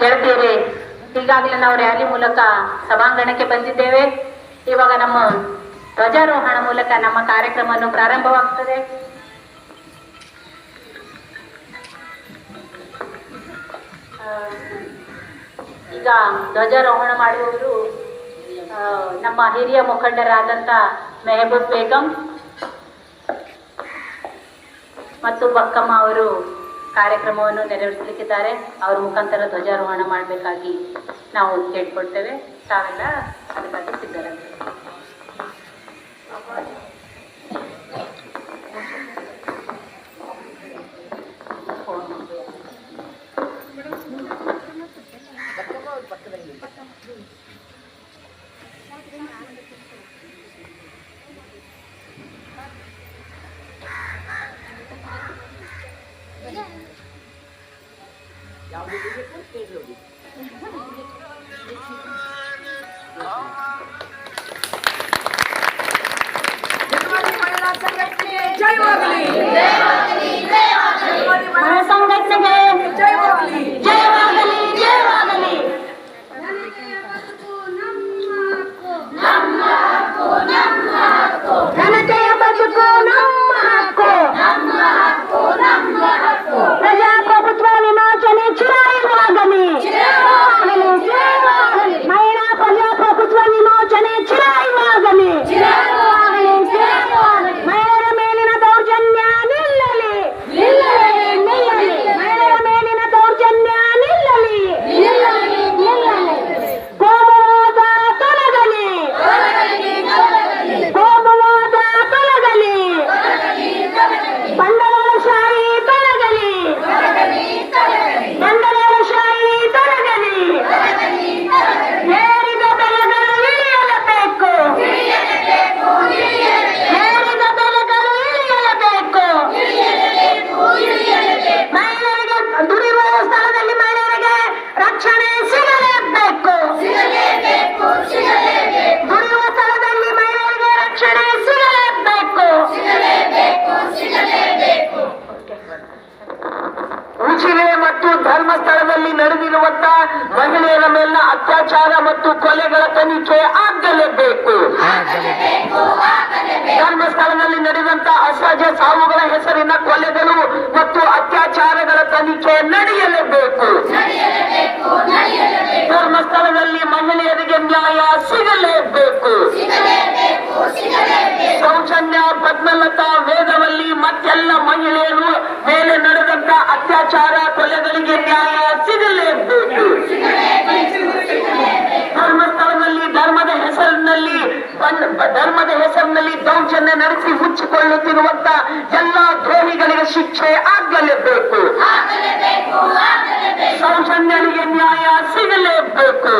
ಗೆಳತಿಯರೇ ಈಗಾಗಲೇ ನಾವು ರ್ಯಾಲಿ ಮೂಲಕ ಸಭಾಂಗಣಕ್ಕೆ ಬಂದಿದ್ದೇವೆ. ಇವಾಗ ನಮ್ಮ ಧ್ವಜಾರೋಹಣ ಮೂಲಕ ನಮ್ಮ ಕಾರ್ಯಕ್ರಮವನ್ನು ಪ್ರಾರಂಭವಾಗುತ್ತದೆ. ಈಗ ಧ್ವಜಾರೋಹಣ ಮಾಡುವವರು ನಮ್ಮ ಹಿರಿಯ ಮುಖಂಡರಾದಂಥ ಮೆಹಬೂಬ್ ಬೇಗಂ ಮತ್ತು ಬಕ್ಕಮ್ಮ ಅವರು ಕಾರ್ಯಕ್ರಮವನ್ನು ನೆರವೇರಿಸಲಿಕ್ಕಿದ್ದಾರೆ. ಅವರ ಮುಖಾಂತರ ಧ್ವಜಾರೋಹಣ ಮಾಡಬೇಕಾಗಿ ನಾವು ಕೇಳ್ಕೊಡ್ತೇವೆ ತಾವೆಲ್ಲ ಅದಕ್ಕಾಗಿ জয় মাগলি জয় মাগলি জয় মাগলি ಮಹಿಳೆಯರ ಮೇಲಿನ ಅತ್ಯಾಚಾರ ಮತ್ತು ಕೊಲೆಗಳ ತನಿಖೆ ಆಗಲೇಬೇಕು. ಧರ್ಮಸ್ಥಳದಲ್ಲಿ ನಡೆದಂತ ಅಸಹಜ ಸಾವುಗಳ ಹೆಸರಿನ ಕೊಲೆಗಳು ಮತ್ತು ಅತ್ಯಾಚಾರಗಳ ತನಿಖೆ ನಡೆಯಲೇಬೇಕು. ಧರ್ಮಸ್ಥಳದಲ್ಲಿ ಮಹಿಳೆಯರಿಗೆ ನ್ಯಾಯ ಸಿಗಲೇಬೇಕು. ಸೌಜನ್ಯ ಪದ್ಮಲತಾ ವೇದವಲ್ಲಿ ಮತ್ತೆಲ್ಲ ಮಹಿಳೆಯರು ಮೇಲೆ ನಡೆದಂತ ಅತ್ಯಾಚಾರ ಕೊಲೆಗಳಿಗೆ ಧರ್ಮದ ಹೆಸರಿನಲ್ಲಿ ದೌರ್ಜನ್ಯ ನಡೆಸಿ ಮುಚ್ಚಿಕೊಳ್ಳುತ್ತಿರುವಂತ ಎಲ್ಲಾ ದ್ರೋಹಿಗಳಿಗೆ ಶಿಕ್ಷೆ ಆಗಲೇಬೇಕು. ಸೌಜನ್ಯನಿಗೆ ನ್ಯಾಯ ಸಿಗಲೇಬೇಕು.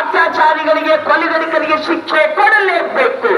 ಅತ್ಯಾಚಾರಿಗಳಿಗೆ ಕೊಲೆಗಡಿಕರಿಗೆ ಶಿಕ್ಷೆ ಕೊಡಲೇಬೇಕು.